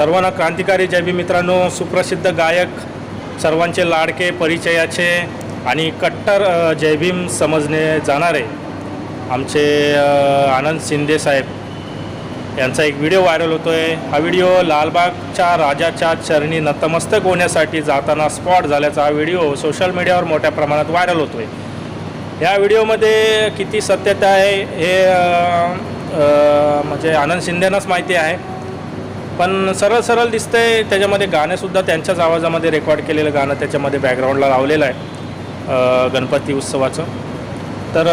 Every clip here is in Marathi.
सर्वांना क्रांतिकारी जय मित्रांनो सुप्रसिद्ध गायक सर्वांचे लाडके परिचयाचे आणि कट्टर जयभीम समजणे जाणारे आमचे आनंद शिंदे साहेब. यांचा एक व्हिडिओ व्हायरल होतो आहे हा व्हिडिओ लालबागच्या राजाच्या चरणी नतमस्तक होण्यासाठी जाताना स्पॉट झाल्याचा हा व्हिडिओ सोशल मीडियावर मोठ्या प्रमाणात व्हायरल होतो आहे या व्हिडिओमध्ये किती सत्यता आहे हे म्हणजे आनंद शिंदेनाच माहिती आहे. पण सरळ सरळ दिसतंय त्याच्यामध्ये गाणंसुद्धा त्यांच्याच आवाजामध्ये रेकॉर्ड केलेलं गाणं त्याच्यामध्ये बॅकग्राऊंडला लावलेलं आहे गणपती उत्सवाचं. तर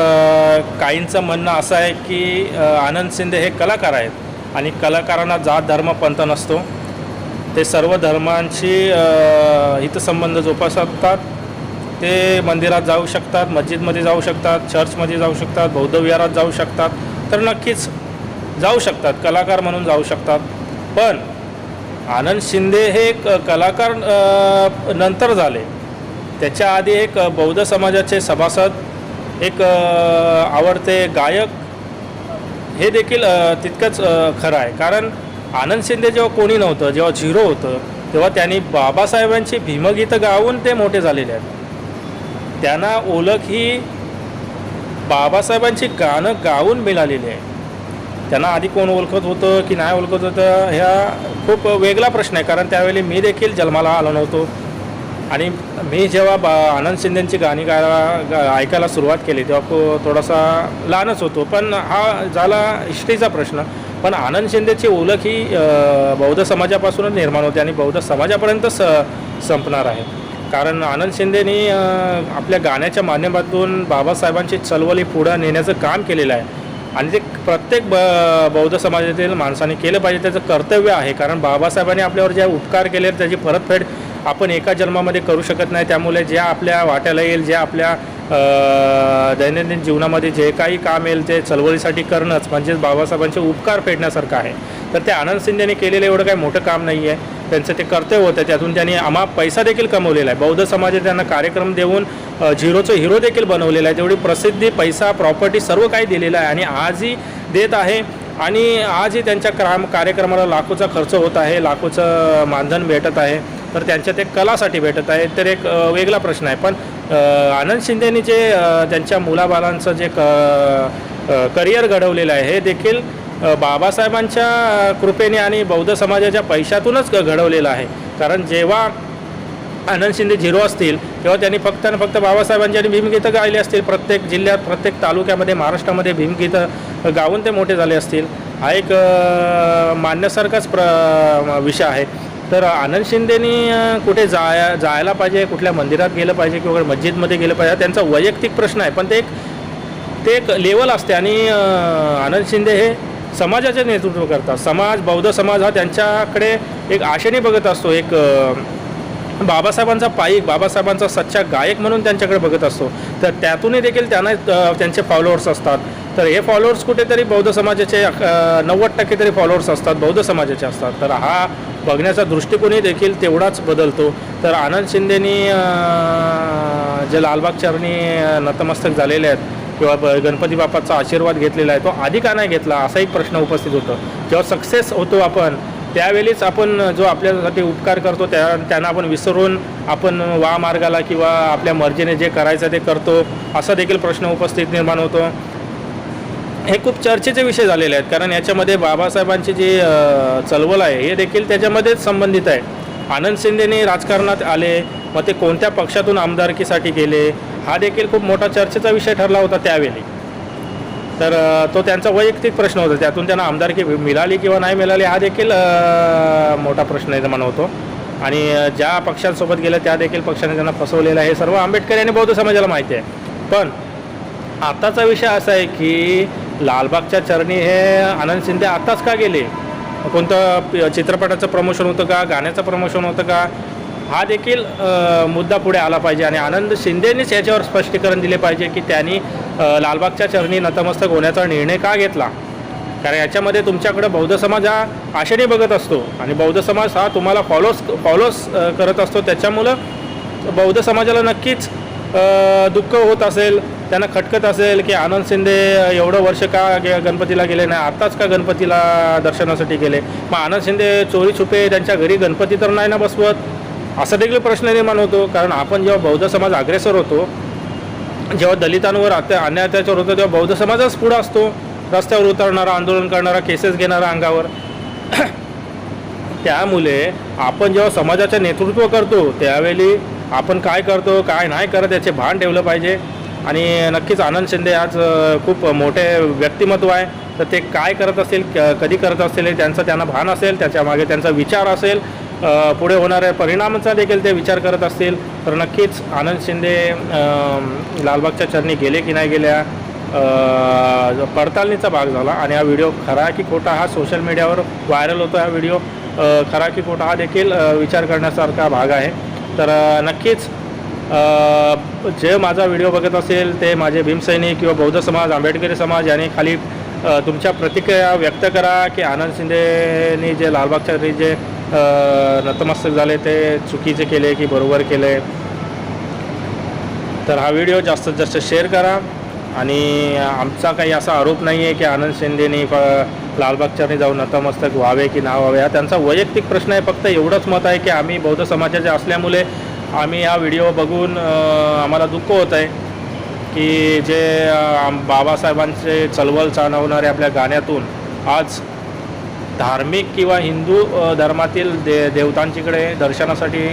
काहींचं म्हणणं असं आहे की आनंद शिंदे हे कलाकार आहेत आणि कलाकारांना जात धर्म पंथ नसतो. ते सर्व धर्मांशी हितसंबंध जोपासतात. ते मंदिरात जाऊ शकतात मस्जिदमध्ये जाऊ शकतात चर्चमध्ये जाऊ शकतात बौद्ध विहारात जाऊ शकतात. तर नक्कीच जाऊ शकतात कलाकार म्हणून जाऊ शकतात. पण आनंद शिंदे हे एक कलाकार नंतर झाले. त्याच्या आधी एक बौद्ध समाजाचे सभासद एक आवडते गायक हे देखील तितकंच खरं आहे. कारण आनंद शिंदे जेव्हा कोणी नव्हतं जेव्हा झिरो होतं तेव्हा त्यांनी बाबासाहेबांची भीमगीतं गाऊन ते मोठे झालेले आहेत. त्यांना ओळख ही बाबासाहेबांची गाणं गाऊन मिळालेली आहे. त्यांना आधी कोण ओळखत होतं की नाही ओळखत होतं ह्या खूप वेगळा प्रश्न आहे. कारण त्यावेळी मी देखील जन्माला आलो नव्हतो. आणि मी जेव्हा बा आनंद शिंदेंची गाणी गायला गा ऐकायला सुरुवात केली तेव्हा थोडासा लहानच होतो. पण हा झाला हिस्ट्रीचा प्रश्न. पण आनंद शिंदेची ओळख ही बौद्ध समाजापासूनच निर्माण होते आणि बौद्ध समाजापर्यंत स संपणार आहे. कारण आनंद शिंदेनी आपल्या गाण्याच्या माध्यमातून बाबासाहेबांची चळवळी पुढं नेण्याचं काम केलेलं आहे. आणि ते प्रत्येक ब बौद्ध समाजातील माणसाने केलं पाहिजे त्याचं कर्तव्य आहे. कारण बाबासाहेबांनी आपल्यावर जे उपकार केले त्याची परतफेड आपण एका जन्मामध्ये करू शकत नाही. त्यामुळे ज्या आपल्या वाट्याला येईल जे आपल्या दैनंदिन जीवनामध्ये जे काही काम येईल ते चळवळीसाठी करणंच. म्हणजेच बाबासाहेबांचे उपकार फेडण्यासारखं आहे. तर ते आनंद शिंदेने केलेलं एवढं काही मोठं काम नाही आहे त्यांचं ते कर्तव्य होतं. त्यातून त्यांनी आम्हा पैसा देखील कमवलेला आहे. बौद्ध समाजात त्यांना कार्यक्रम देऊन झिरोचं हिरो देखील बनवलेला आहे. तेवढी प्रसिद्धी पैसा प्रॉपर्टी सर्व काही दिलेलं आहे. आणि आजही देत आहे. आणि आजही त्यांच्या क्राम कार्यक्रमाला लाखोचा खर्च होत आहे. लाखोचं मानधन भेटत आहे. तर त्यांच्या ते कलासाठी भेटत आहे. तर एक वेगळा प्रश्न आहे. पण आनंद शिंदेनी जे त्यांच्या मुलाबालांचं जे क करिअर घडवलेलं आहे हे देखील बाबासाहेबांच्या कृपेने आणि बौद्ध समाजाच्या पैशातूनच घडवलेलं आहे. कारण जेव्हा आनंद शिंदे झिरो असतील तेव्हा त्यांनी फक्त आणि फक्त बाबासाहेबांची आणि भीमगीतं गायली असतील. प्रत्येक जिल्ह्यात प्रत्येक तालुक्यामध्ये महाराष्ट्रामध्ये भीमगीतं गाऊन ते मोठे झाले असतील. हा एक मानण्यासारखाच प्र विषय आहे. तर आनंद शिंदेनी कुठे जाया जायला पाहिजे कुठल्या मंदिरात गेलं पाहिजे किंवा मस्जिदमध्ये गेलं पाहिजे त्यांचा वैयक्तिक प्रश्न आहे. पण ते एक ते एक लेवल असते आणि आनंद शिंदे हे समाजाचे नेतृत्व करतात. समाज बौद्ध समाज हा त्यांच्याकडे एक आशेने बघत असतो. एक बाबासाहेबांचा पाईक बाबासाहेबांचा सच्चा गायक म्हणून त्यांच्याकडे बघत असतो. तर त्यातूनही देखील त्यांना त्यांचे फॉलोअर्स असतात. तर हे फॉलोअर्स कुठेतरी बौद्ध समाजाचे नव्वद टक्के तरी फॉलोअर्स असतात बौद्ध समाजाचे असतात. तर हा बघण्याचा दृष्टिकोनही देखील तेवढाच बदलतो. तर आनंद शिंदेनी जे लालबाग चरणी नतमस्तक झालेले आहेत किंवा गणपती बाप्पाचा आशीर्वाद घेतलेला आहे तो आधी का नाही घेतला असा एक प्रश्न उपस्थित होतो. जेव्हा सक्सेस होतो आपण त्यावेळीच आपण जो आपल्यासाठी उपकार करतो त्या त्यांना आपण विसरून आपण वा मार्गाला किंवा आपल्या मर्जीने जे करायचं ते करतो असा देखील प्रश्न उपस्थित निर्माण होतो. हे खूप चर्चेचे विषय झालेले आहेत कारण याच्यामध्ये बाबासाहेबांची जी चळवळ आहे हे देखील त्याच्यामध्येच संबंधित आहे. आनंद शिंदेने राजकारणात आले मग ते कोणत्या पक्षातून आमदारकीसाठी गेले हा देखील खूप मोठा चर्चेचा विषय ठरला होता त्यावेळी. तर तो त्यांचा वैयक्तिक प्रश्न होता. त्यातून त्यांना आमदारकी मिळाली किंवा नाही मिळाली हा देखील मोठा प्रश्न निर्माण होतो. आणि ज्या पक्षांसोबत गेलं त्या देखील पक्षाने त्यांना फसवलेलं आहे. हे सर्व आंबेडकर यांनी बौद्ध समाजाला माहिती आहे. पण आताचा विषय असा आहे की लालबागच्या चरणी हे आनंद शिंदे आत्ताच का गेले? कोणतं चित्रपटाचं प्रमोशन होतं का? गाण्याचं प्रमोशन होतं का? हा देखील मुद्दा पुढे आला पाहिजे आणि आनंद शिंदेनेच याच्यावर स्पष्टीकरण दिले पाहिजे की त्यांनी लालबागच्या चरणी नतमस्तक होण्याचा निर्णय का घेतला? कारण याच्यामध्ये तुमच्याकडं बौद्ध समाज हा आशेने बघत असतो आणि बौद्ध समाज हा तुम्हाला फॉलोस फॉलोस करत असतो. त्याच्यामुळं बौद्ध समाजाला नक्कीच दुःख होत असेल त्यांना खटकत असेल की आनंद शिंदे एवढं वर्ष का गे- गणपतीला गेले नाही आत्ताच का गणपतीला दर्शनासाठी गेले? मग आनंद शिंदे चोरी छुपे त्यांच्या घरी गणपती तर नाही ना बसवत? असा देखील प्रश्न निर्माण होतो. कारण आपण जेव्हा बौद्ध समाज अग्रेसर होतो जेव्हा दलितांवर अत्या अन्य अत्याचार होतो तेव्हा बौद्ध समाजच पुढं असतो. रस्त्यावर उतरणारा आंदोलन करणारा केसेस घेणारा अंगावर. त्यामुळे आपण जेव्हा समाजाचं नेतृत्व करतो त्यावेळी आपण काय करतो काय नाही करत याचे भान ठेवलं पाहिजे. आणि नक्कीच आनंद शिंदे आज खूप मोठे व्यक्तिमत्व आहे. तर ते काय करत असेल क- कधी करत असतील त्यांचं त्यांना भान असेल त्याच्यामागे त्यांचा विचार असेल. पुढे होणाऱ्या परिणामांचा देखील ते विचार करत असतील. तर नक्कीच आनंद शिंदे लालबागच्या चरणी गेले की नाही गेल्या पडताळणीचा भाग झाला. आणि हा व्हिडिओ खरा की खोटा हा सोशल मीडियावर व्हायरल होतो हा व्हिडिओ खरा की खोटा हा देखील विचार करण्यासारखा भाग आहे. तर नक्कीच जे माझा व्हिडिओ बघत असेल ते माझे भीमसैनिक किंवा बौद्ध समाज आंबेडकरी समाज यांनी खाली तुमच्या प्रतिक्रिया व्यक्त करा की आनंद शिंदेनी जे लालबागच्या जे नतमस्तक झाले ते चुकीचे केले की बरोबर केले. तर हा व्हिडिओ जास्तीत जास्त शेअर करा आणि आमचा काही असा आरोप नाही आहे की आनंद शिंदेनी फ लालबागच्याने जाऊन नतमस्तक व्हावे की ना व्हावे हा त्यांचा वैयक्तिक प्रश्न आहे. फक्त एवढंच मत आहे की आम्ही बौद्ध समाजाचे असल्यामुळे आम्ही हा व्हिडिओ बघून आम्हाला दुःख होत आहे की जे बाबासाहेबांचे चळवळ चालवणारे आपल्या गाण्यातून आज धार्मिक किंवा हिंदू धर्मातील दे देवतांच्याकडे दर्शनासाठी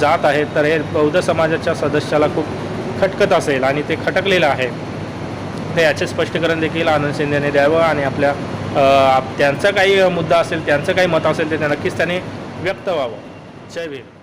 जात आहेत तर हे बौद्ध समाजाच्या सदस्याला खूप खटकत असेल आणि ते खटकलेलं आहे. तर याचे स्पष्टीकरण देखील आनंद शिंदेने द्यावं आणि आपल्या त्यांचा काही मुद्दा असेल त्यांचं काही मत असेल ते नक्कीच त्यांनी व्यक्त व्हावं. जय भीम.